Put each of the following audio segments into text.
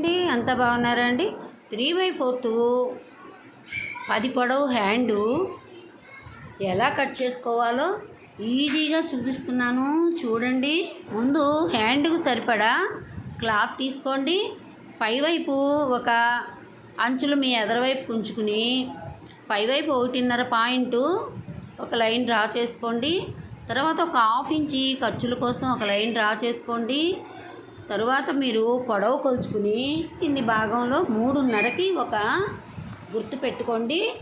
అండి అంత బాగున్నారా అండి త్రీ బై ఫోర్త్ పది పొడవు హ్యాండు. ఎలా కట్ చేసుకోవాలో ఈజీగా చూపిస్తున్నాను. చూడండి. ముందు హ్యాండ్కు సరిపడా క్లాత్ తీసుకోండి. పైవైపు ఒక అంచులు మీ ఎదరవైపు ఉంచుకుని పైవైపు ఒకటిన్నర పాయింట్ ఒక లైన్ డ్రా చేసుకోండి. తర్వాత ఒక హాఫ్ ఇంచి ఖర్చుల కోసం ఒక లైన్ డ్రా చేసుకోండి. తరువాత మీరు పొడవు కొలుచుకుని కింది భాగంలో మూడున్నరకి ఒక గుర్తు పెట్టుకోండి.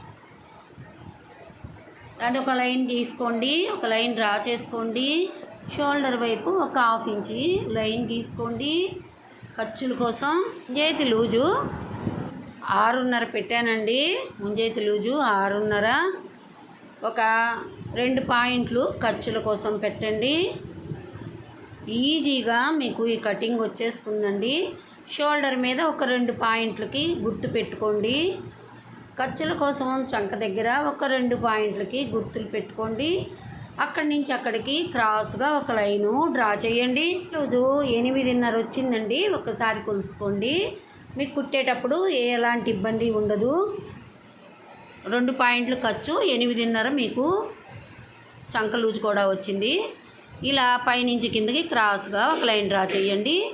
అది ఒక లైన్ తీసుకోండి ఒక లైన్ డ్రా చేసుకోండి. షోల్డర్ వైపు ఒక హాఫ్ ఇంచి లైన్ తీసుకోండి ఖర్చుల కోసం చేతి లూజు ఆరున్నర పెట్టానండి. ముంజేతి లూజు ఆరున్నర. ఒక రెండు పాయింట్లు ఖర్చుల కోసం పెట్టండి. ఈజీగా మీకు ఈ కటింగ్ వచ్చేస్తుందండి. షోల్డర్ మీద ఒక రెండు పాయింట్లకి గుర్తు పెట్టుకోండి. ఖర్చుల కోసం చంక దగ్గర ఒక రెండు పాయింట్లకి గుర్తులు పెట్టుకోండి. అక్కడి నుంచి అక్కడికి క్రాస్గా ఒక లైను డ్రా చేయండి. రోజు ఎనిమిదిన్నర వచ్చిందండి. ఒకసారి కొలుసుకోండి. మీకు కుట్టేటప్పుడు ఎలాంటి ఇబ్బంది ఉండదు. రెండు పాయింట్లు ఖర్చు ఎనిమిదిన్నర మీకు చంక లూజు కూడా వచ్చింది. ఇలా పైనుంచి కిందకి క్రాస్గా ఒక లైన్ డ్రా చేయండి.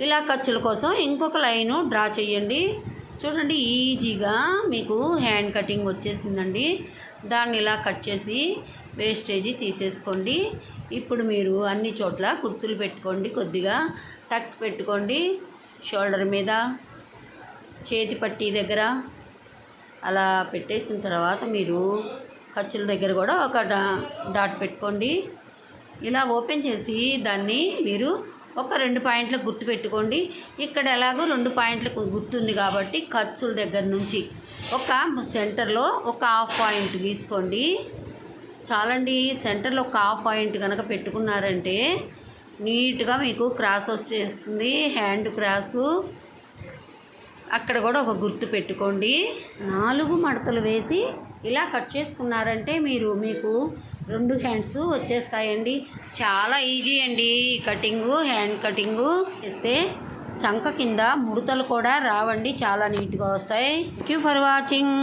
ఇలా ఖర్చుల కోసం ఇంకొక లైను డ్రా చేయండి. చూడండి ఈజీగా మీకు హ్యాండ్ కటింగ్ వచ్చేసిందండి. దాన్ని ఇలా కట్ చేసి వేస్టేజీ తీసేసుకోండి. ఇప్పుడు మీరు అన్ని చోట్ల కుర్తులు పెట్టుకోండి కొద్దిగా టక్స్ పెట్టుకోండి. షోల్డర్ మీద చేతి పట్టీ దగ్గర. అలా పెట్టేసిన తర్వాత మీరు ఖర్చుల దగ్గర కూడా ఒక డా డాట్ పెట్టుకోండి. ఇలా ఓపెన్ చేసి దాన్ని మీరు ఒక రెండు పాయింట్లకు గుర్తు పెట్టుకోండి. ఇక్కడ ఎలాగో రెండు పాయింట్లకు గుర్తుంది కాబట్టి ఖర్చుల దగ్గర నుంచి ఒక సెంటర్లో ఒక హాఫ్ పాయింట్ గీసుకోండి చాలండి సెంటర్లో ఒక హాఫ్ పాయింట్ కనుక పెట్టుకున్నారంటే నీట్గా మీకు క్రాస్ వచ్చేస్తుంది హ్యాండ్ క్రాసు అక్కడ కూడా ఒక గుర్తు పెట్టుకోండి. నాలుగు మడతలు వేసి ఇలా కట్ చేసుకున్నారంటే మీరు మీకు రెండు హ్యాండ్స్ వచ్చేస్తాయండి. చాలా ఈజీ అండి కటింగు హ్యాండ్ కటింగు. చేస్తే చంక కింద ముడతలు కూడా రావండి. చాలా నీట్గా వస్తాయి. Thank you for watching